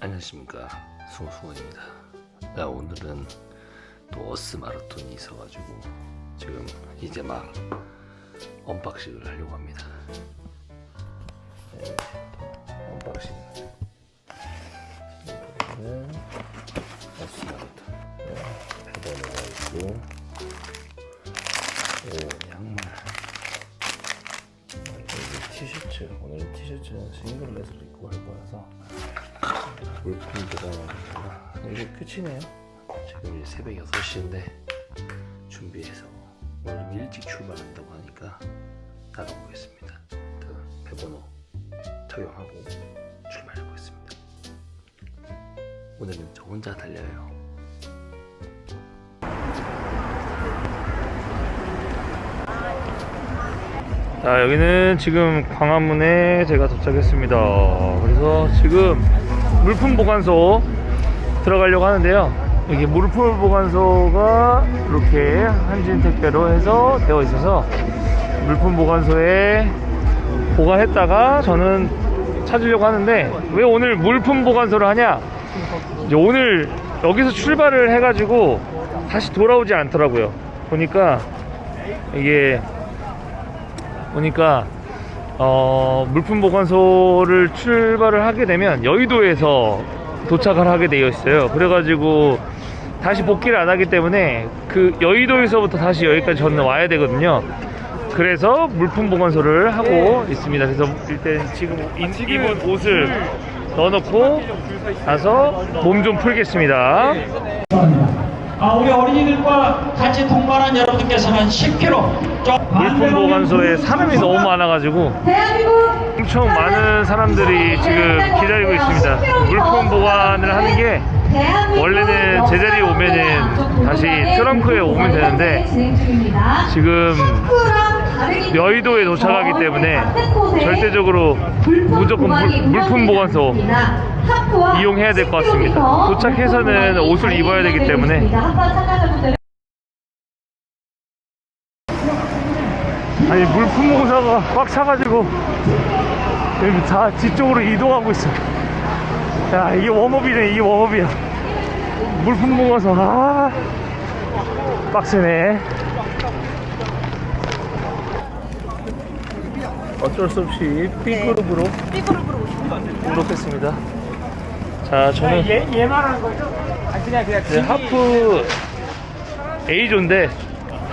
안녕하십니까 송수원입니다. 야, 오늘은 또 어스 마라톤이 있어가지고 지금 이제 막 언박싱을 하려고 합니다. 네, 언박싱. 여기는 어스 마라톤. 네, 배번호가 있고, 오 양말. 아, 여기 티셔츠. 오늘 티셔츠는 싱글렛을 입고 할 거라서. 물품 보관하니까 이게 끝이네요. 지금 이제 새벽 6시인데 준비해서 오늘 좀 일찍 출발한다고 하니까 나가보겠습니다. 일단 배번호 착용하고 출발해 보겠습니다. 오늘은 저 혼자 달려요. 자 여기는 지금 광화문에 제가 도착했습니다 그래서 지금 물품 보관소 들어가려고 하는데요. 여기 물품 보관소가 이렇게 한진 택배로 해서 되어 있어서 물품 보관소에 보관했다가 저는 찾으려고 하는데 왜 오늘 물품 보관소를 하냐? 이제 오늘 여기서 출발을 해가지고 다시 돌아오지 않더라고요. 보니까 이게 보니까 어, 물품 보관소를 출발을 하게 되면 여의도에서 도착을 하게 되어 있어요. 그래가지고 다시 복귀를 안 하기 때문에 그 여의도에서부터 다시 여기까지 저는 와야 되거든요. 그래서 물품 보관소를 하고 있습니다. 그래서 일단 지금 인- 입은 옷을 넣어놓고 나서 몸 좀 풀겠습니다. 아, 우리 어린이들과 같이 동반한 여러분들께서는 10km 좀 물품 보관소에 사람이 너무 많아가지고 엄청 많은 사람들이 지금 기다리고 있습니다. 물품 보관을 하는 게 원래는 제자리에 오면은 다시 트렁크에 오면 되는데 지금 여의도에 도착하기 때문에 절대적으로 무조건 물- 물품 보관소 이용해야 될 것 같습니다. 도착해서는 옷을 입어야 되기 때문에. 물품 공사가 꽉 차가지고 여기 다 뒤쪽으로 이동하고 있어. 야 이게 웜업이네 이게 웜업이야. 물품 모아서 아 빡세네. 어쩔 수 없이 B그룹으로 B그룹으로 등록했습니다. 자 저는 얘, 얘 말하는 거죠? 아, 그냥 그냥 네, 하프 A조인데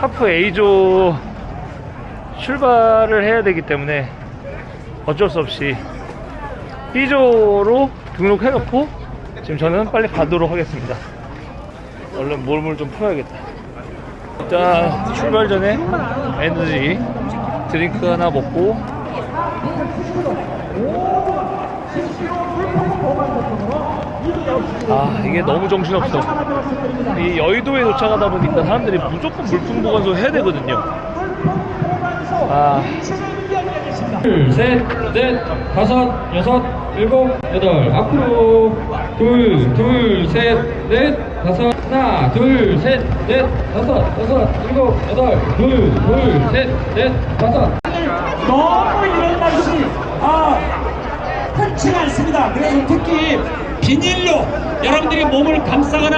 하프 A조 출발을 해야 되기 때문에 어쩔 수 없이 B조로 등록해놓고 지금 저는 빨리 가도록 하겠습니다. 얼른 몸을 좀 풀어야겠다. 일단 출발 전에 에너지 드링크 하나 먹고 아 이게 너무 정신없어 이 여의도에 도착하다 보니까 사람들이 무조건 물품 보관소 해야 되거든요 아 둘, 셋, 넷, 다섯, 여섯, 일곱, 여덟. 앞으로 둘, 둘, 셋, 넷, 다섯. 하나, 둘, 셋, 넷, 다섯, 여섯, 일곱, 여덟. 둘, 둘, 셋, 넷, 다섯. 너무 이런 날씨 아 흔치가 않습니다. 그래서 특히 비닐로 여러분들이 몸을 감싸거나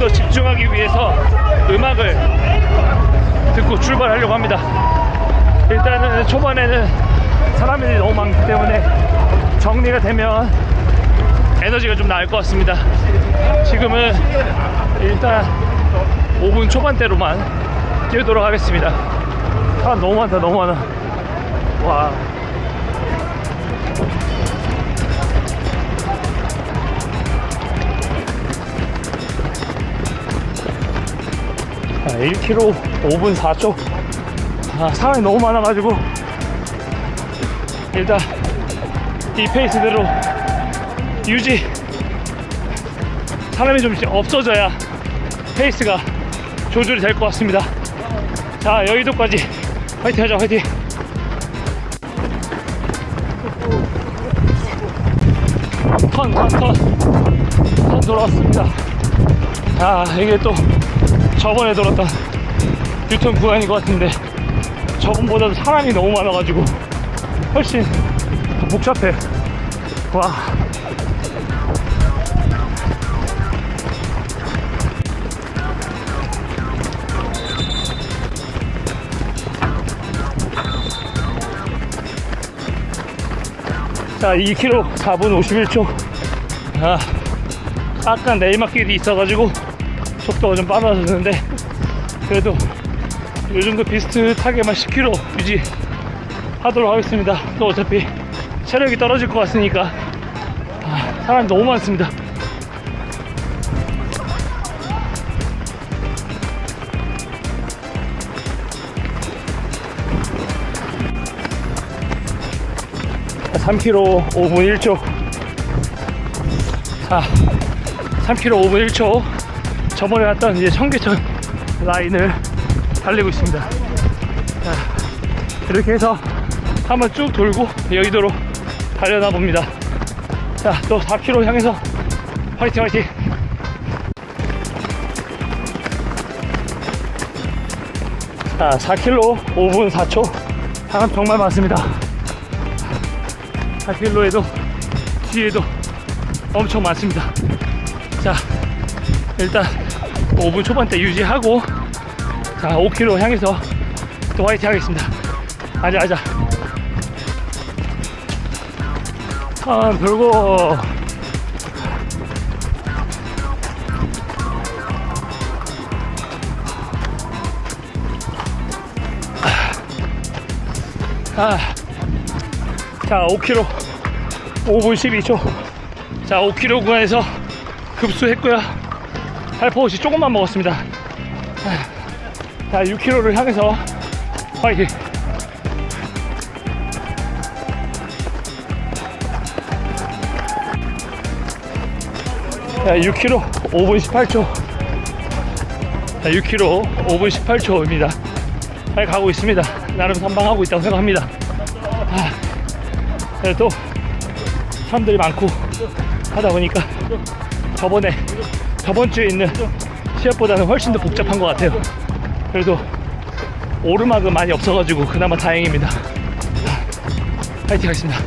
더 집중하기 위해서 음악을 듣고 출발하려고 합니다. 일단은 초반에는 사람들이 너무 많기 때문에 정리가 되면 에너지가 좀 나을 것 같습니다. 지금은 일단 5분 초반대로만 뛰어도록 하겠습니다. 사람 너무 많다 너무 많아. 와 1km 5분 4초. 아, 사람이 너무 많아가지고 일단 이 페이스대로 유지. 사람이 좀 없어져야 페이스가 조절이 될 것 같습니다. 자 여의도까지 화이팅 하자 화이팅. 아, 턴, 턴, 턴. 턴 돌아왔습니다. 아, 이게 또 저번에 돌았던 유턴 구간인 것 같은데 저번보다도 사람이 너무 많아가지고 훨씬 복잡해. 와. 자, 2km 4분 51초. 아, 약간 내리막길이 있어가지고 속도가 좀 빨라졌는데 그래도 요 정도 비슷하게만 10km 유지 하도록 하겠습니다. 또 어차피 체력이 떨어질 것 같으니까 아, 사람이 너무 많습니다. 자, 3km 5분 1초. 자, 3km 5분 1초. 저번에 왔던 이제 청계천 라인을 달리고 있습니다. 자, 이렇게 해서 한번 쭉 돌고 여의도로 달려나 봅니다. 자, 또 4km 향해서 화이팅 화이팅! 자, 4km 5분 4초. 사람 정말 많습니다. 4km에도 뒤에도 엄청 많습니다. 자, 일단 5분 초반대 유지하고 자, 5km 향해서 또 화이팅 하겠습니다. 아자, 아자. 턴 돌고. 아. 자, 5km 5분 12초. 자, 5km 구간에서 급수했고요. 살포시 조금만 먹었습니다. 자, 6km를 향해서 화이팅. 자, 6km 5분 18초. 자, 6km 5분 18초입니다. 잘 가고 있습니다. 나름 선방하고 있다고 생각합니다. 아, 그래도 사람들이 많고 하다 보니까 저번에 저번 주에 있는 시합보다는 훨씬 더 복잡한 것 같아요. 그래도 오르막은 많이 없어가지고 그나마 다행입니다. 아, 파이팅 하겠습니다.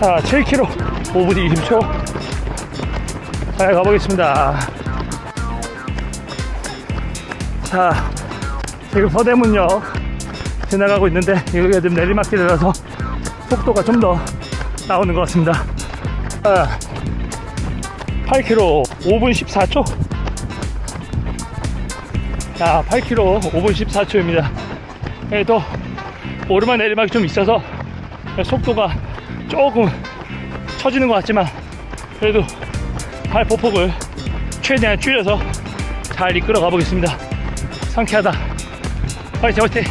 자, 7km 5분 20초. 잘 가보겠습니다. 자, 지금 서대문역 지나가고 있는데 여기가 좀 내리막길이라서 속도가 좀 더 나오는 것 같습니다. 아, 8km 5분 14초. 자, 8km 5분 14초입니다. 그래도 오르막 내리막이 좀 있어서 속도가 조금 처지는 것 같지만 그래도 발 보폭을 최대한 줄여서 잘 이끌어 가보겠습니다. 상쾌하다. 화이팅 화이팅.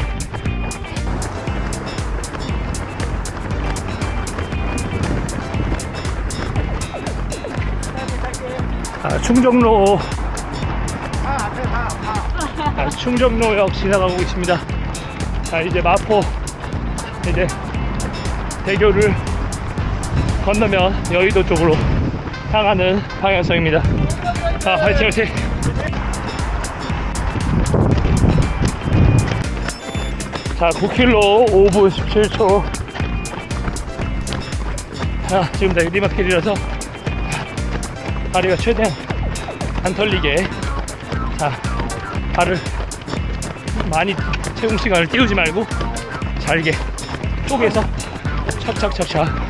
아, 충정로 아, 충정로역 지나가고 있습니다. 자, 이제 마포 이제 대교를 건너면 여의도 쪽으로 향하는 방향성입니다. 자, 화이팅 화이팅! 자, 9km 5분 17초. 자, 지금 내리막길이라서 다리가 최대한 안 털리게. 자, 발을 많이 채공 시간을 띄우지 말고 잘게 쪼개서 착착착착.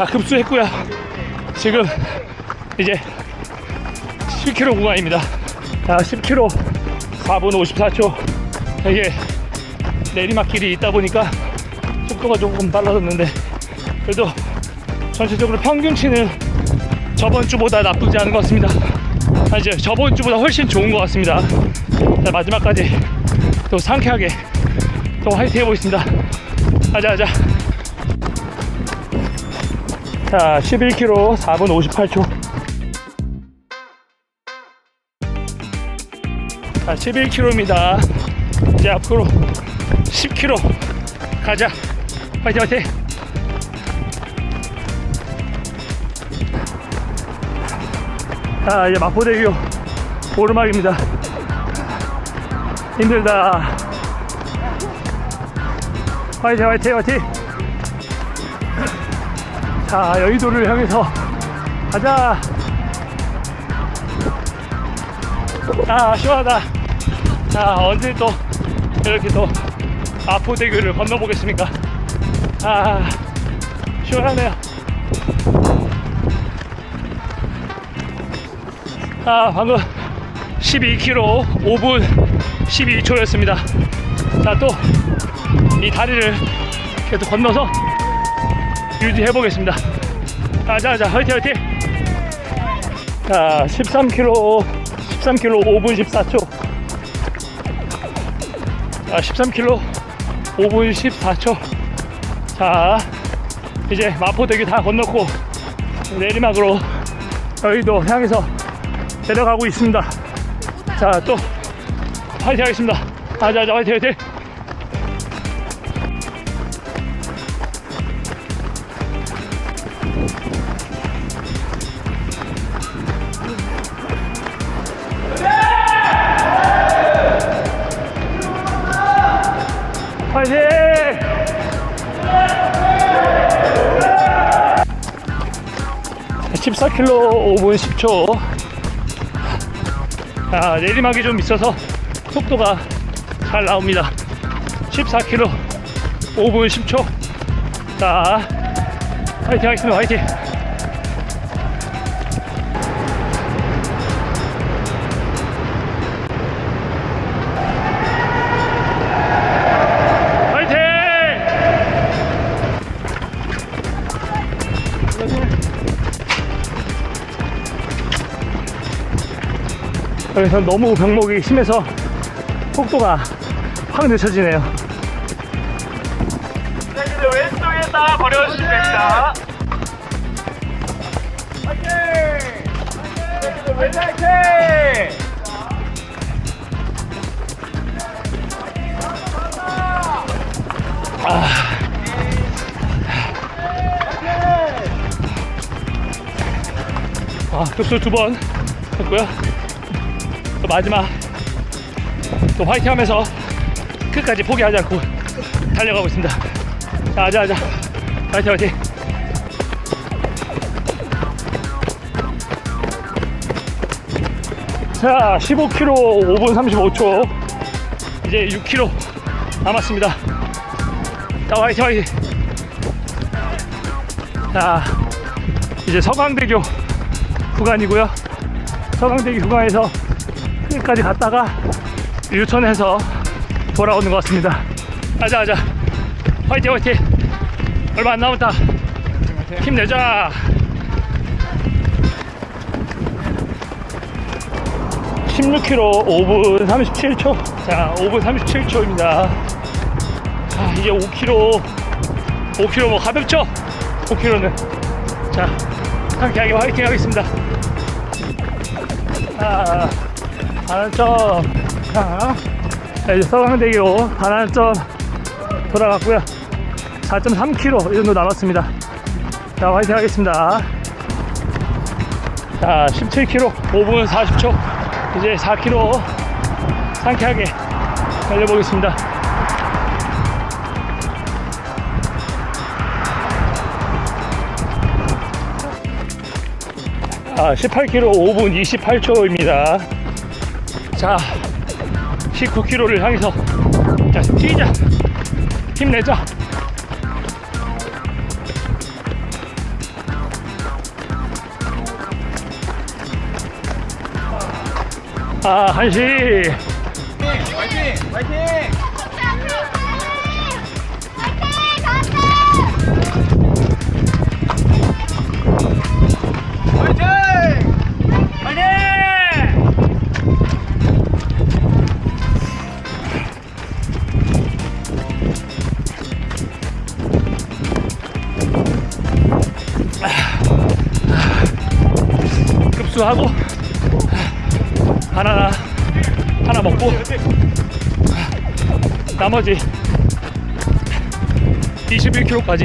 자 급수했고요 지금 이제 10km 구간입니다 자 10km 4분 54초 이게 내리막길이 있다 보니까 속도가 조금 빨라졌는데 그래도 전체적으로 평균치는 저번 주보다 나쁘지 않은 것 같습니다. 아, 이제 저번 주보다 훨씬 좋은 것 같습니다. 자, 마지막까지 또 상쾌하게 또 화이팅 해보겠습니다. 가자, 가자. 자, 11km 4분 58초. 자, 11km입니다. 이제 앞으로 10km 가자. 화이팅, 화이팅. 자, 이제 마포대교 오르막입니다. 힘들다. 화이팅, 화이팅, 화이팅. 자, 여의도를 향해서 가자. 아, 시원하다. 자, 언제 또 이렇게 또 마포대교를 건너보겠습니까? 아, 시원하네요. 아, 방금 12km 5분 12초였습니다. 자, 또 이 다리를 계속 건너서 유지해 보겠습니다. 가자, 가자, 화이팅, 화이팅! 자, 13km, 13km 5분 14초. 자, 13km 5분 14초. 자, 이제 마포대교 다 건넜고, 내리막으로 여의도 향해서 내려가고 있습니다. 자, 또 화이팅 하겠습니다. 가자, 가자, 화이팅! 화이팅! (14km 5분 10초) 아, 내리막이 좀 있어서 속도가 잘 나옵니다. 14km 5분 10초. 자 화이팅 하겠습니다 화이팅 여기서 너무 병목이 심해서 속도가 확 늦춰지네요. 네, 왼쪽에다 버려주시면 됩니다. 아, 급수 두 번 했고요. 또 마지막 또 화이팅 하면서 끝까지 포기하지 않고 달려가고 있습니다. 자, 아자, 아자. 화이팅, 화이팅. 자, 15km 5분 35초. 이제 6km 남았습니다. 자, 화이팅, 화이팅. 자, 이제 서강대교 구간이고요. 서강대교 구간에서 끝 까지 갔다가 유턴해서 돌아오는 것 같습니다. 가자, 가자. 화이팅, 화이팅. 얼마 안 남았다. 힘내자. 16km 5분 37초. 자, 5분 37초입니다. 아, 이제 5km, 5km 뭐 가볍죠? 5km는. 자, 상쾌하게 화이팅 하겠습니다. 아, 반환점. 자, 자, 이제 서강대교 반환점 돌아갔고요. 4.3km 이 정도 남았습니다. 자, 화이팅 하겠습니다. 자, 17km 5분 40초. 이제 4km 상쾌하게 달려보겠습니다. 아, 18km 5분 28초입니다. 자, 19km를 향해서 자, 뛰자. 힘내자. 아, 한시. 화이팅! 화이팅! 흡수하고 바나나 하나 먹고 나머지 21km까지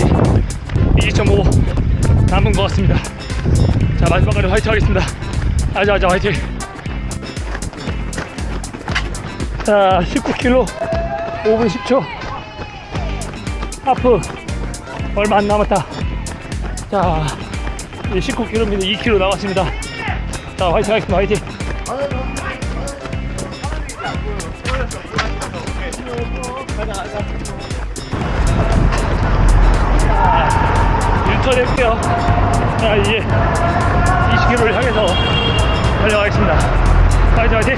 2.5 남은 것 같습니다. 자 마지막까지 화이팅 하겠습니다. 아자아자 화이팅. 자 19km 5분 10초 하프 얼마 안 남았다. 자 19km입니다. 2km 남았습니다. 자 화이팅 하겠습니다. 화이팅. 유턴 할게요. 자, 이제 20km를 향해서 달려가겠습니다. 화이팅, 화이팅!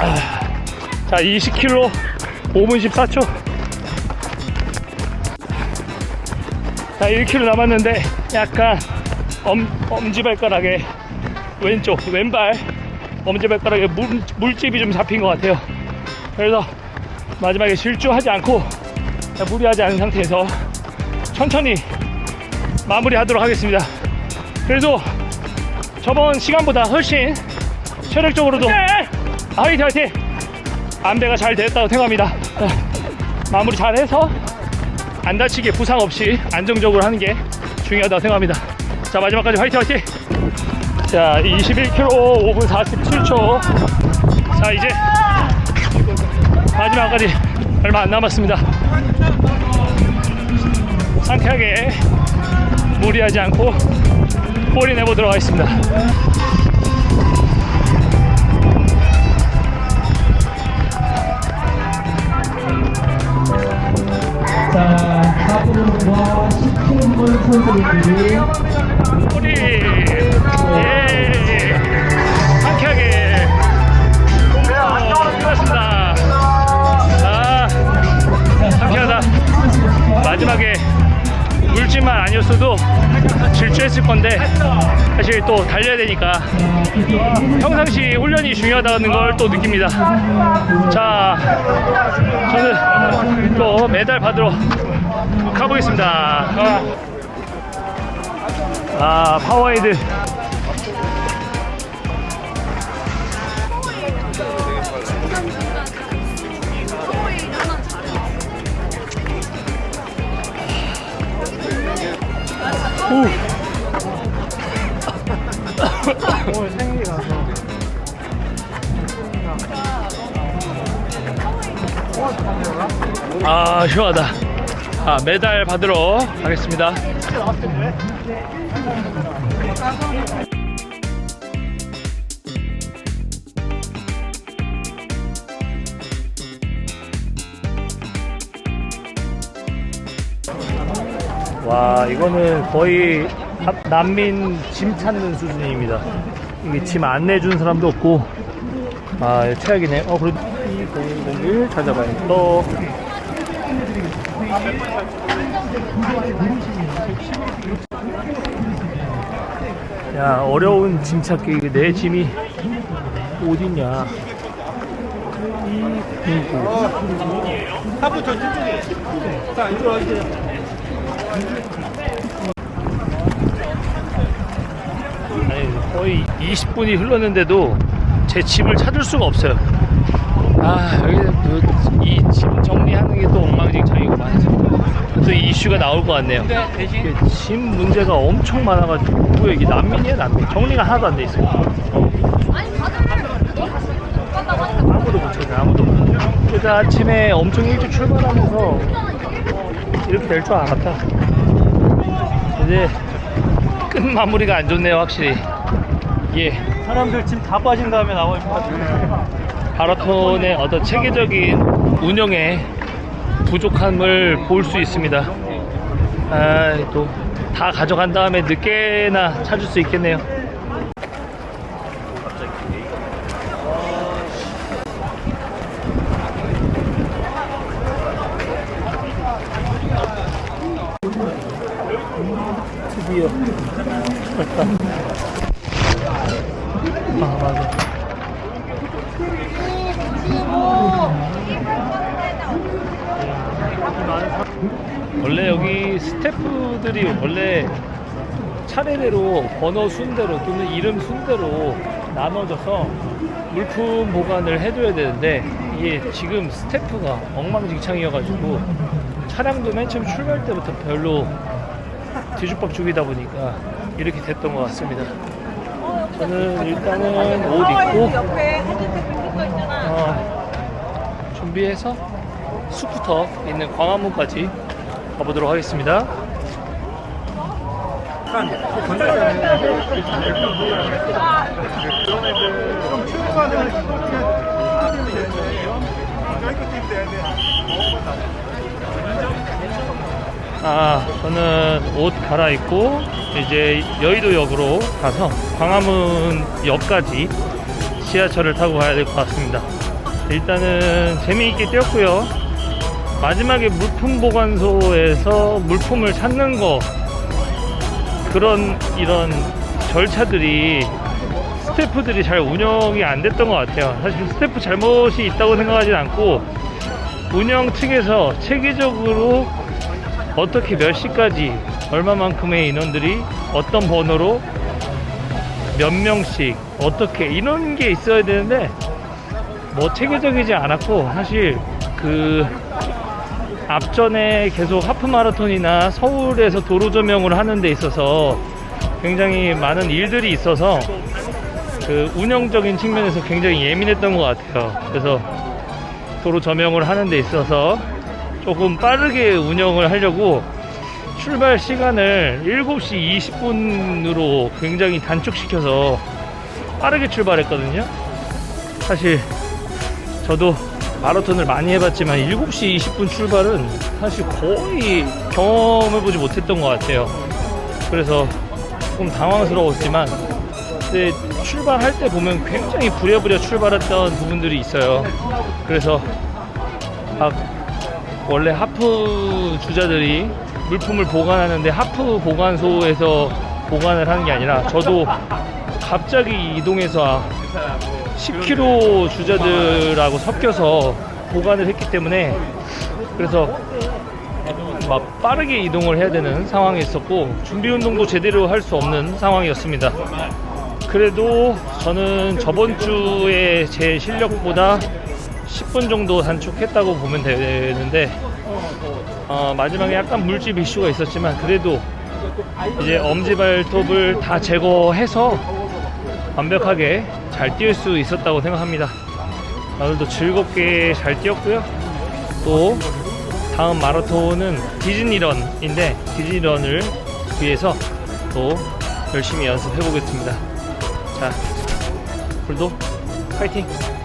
아, 자, 20km 5분 14초. 자, 1km 남았는데 약간 엄, 엄지발가락에 왼쪽, 왼발 엄지발가락에 물, 물집이 좀 잡힌 것 같아요. 그래서 마지막에 실주하지 않고 무리하지 않은 상태에서 천천히 마무리하도록 하겠습니다. 그래도 저번 시간보다 훨씬 체력적으로도 화이팅 화이팅 안배가 잘 됐다고 생각합니다. 자, 마무리 잘해서 안 다치게 부상 없이 안정적으로 하는 게 중요하다고 생각합니다. 자 마지막까지 화이팅 화이팅 자 21km 5분 47초 자 이제 마지막까지 얼마 안 남았습니다. 상쾌하게 무리하지 않고 볼이 내보도록 하겠습니다. 10km 선수들이 볼이 예 상쾌하게 안정으로 끝났습니다. 아 상쾌하다. 마지막에 물질만 아니었어도 질주했을 건데 사실 또 달려야 되니까 평상시 훈련이 중요하다는 걸 또 느낍니다. 자, 저는 또 메달 받으러 가보겠습니다. 아, 아 파워에이드. 아 시원하다. 아 메달 받으러 가겠습니다 와 이거는 거의 남- 난민 짐 찾는 수준입니다. 이게 짐 안 내준 사람도 없고. 아 최악이네. 어 그래도 2001 찾아봐요 또 야 어려운 짐 찾기. 내 짐이 어딨냐? 아니 거의 20분이 흘렀는데도 제 짐을 찾을 수가 없어요 아 여기 이짐 정리하는 게 또 엉망진창이구만 또 이슈가 나올 것 같네요. 이게 짐 문제가 엄청 많아가지고 뭐야 이게 난민이야 난민. 정리가 하나도 안 돼 있어요. 아무도 못 찾아 아무도 그래서 아침에 엄청 일찍 출발하면서 이렇게 될 줄 알았다. 이제 끝 마무리가 안 좋네요 확실히. 예. 사람들 짐다 빠진 다음에 나올 것 같아요. 마라톤의 어떤 체계적인 운영에 부족함을 볼 수 있습니다. 아, 또 다 가져간 다음에 늦게나 찾을 수 있겠네요. 드디어 됐다. 아, 맞아. 원래 여기 스태프들이 원래 차례대로 번호 순대로 또는 이름 순대로 나눠져서 물품 보관을 해줘야 되는데 이게 지금 스태프가 엉망진창이어가지고 차량도 맨 처음 출발 때부터 별로 뒤죽박 죽이다 보니까 이렇게 됐던 것 같습니다. 저는 일단은 옷 입고 있잖아. 어, 준비해서 스쿠터 있는 광화문까지 가보도록 하겠습니다. 아, 저는 옷 갈아입고 이제 여의도역으로 가서 광화문 역까지 지하철을 타고 가야 될 것 같습니다. 일단은 재미있게 뛰었고요. 마지막에 물품 보관소에서 물품을 찾는 거 그런 이런 절차들이 스태프들이 잘 운영이 안 됐던 것 같아요. 사실 스태프 잘못이 있다고 생각하진 않고 운영 측에서 체계적으로 어떻게 몇 시까지 얼마만큼의 인원들이 어떤 번호로 몇 명씩 어떻게 이런 게 있어야 되는데 뭐 체계적이지 않았고 사실 그 앞전에 계속 하프 마라톤이나 서울에서 도로 조명을 하는 데 있어서 굉장히 많은 일들이 있어서 그 운영적인 측면에서 굉장히 예민했던 것 같아요. 그래서 도로 조명을 하는 데 있어서 조금 빠르게 운영을 하려고 출발 시간을 7시 20분으로 굉장히 단축시켜서 빠르게 출발했거든요. 사실 저도 마라톤을 많이 해봤지만 7시 20분 출발은 사실 거의 경험해보지 못했던 것 같아요. 그래서 조금 당황스러웠지만 근데 출발할 때 보면 굉장히 부랴부랴 출발했던 부분들이 있어요. 그래서 막 원래 하프 주자들이 물품을 보관하는데 하프 보관소에서 보관을 하는 게 아니라 저도 갑자기 이동해서 10kg 주자들하고 섞여서 보관을 했기 때문에 그래서 막 빠르게 이동을 해야 되는 상황이 있었고 준비 운동도 제대로 할 수 없는 상황이었습니다. 그래도 저는 저번 주에 제 실력보다 10분 정도 단축했다고 보면 되는데 어, 마지막에 약간 물집 이슈가 있었지만 그래도 이제 엄지발톱을 다 제거해서 완벽하게 잘 뛸 수 있었다고 생각합니다. 오늘도 즐겁게 잘 뛰었고요. 또 다음 마라톤은 디즈니런인데 디즈니런을 위해서 또 열심히 연습해 보겠습니다. 자, 오늘도 파이팅!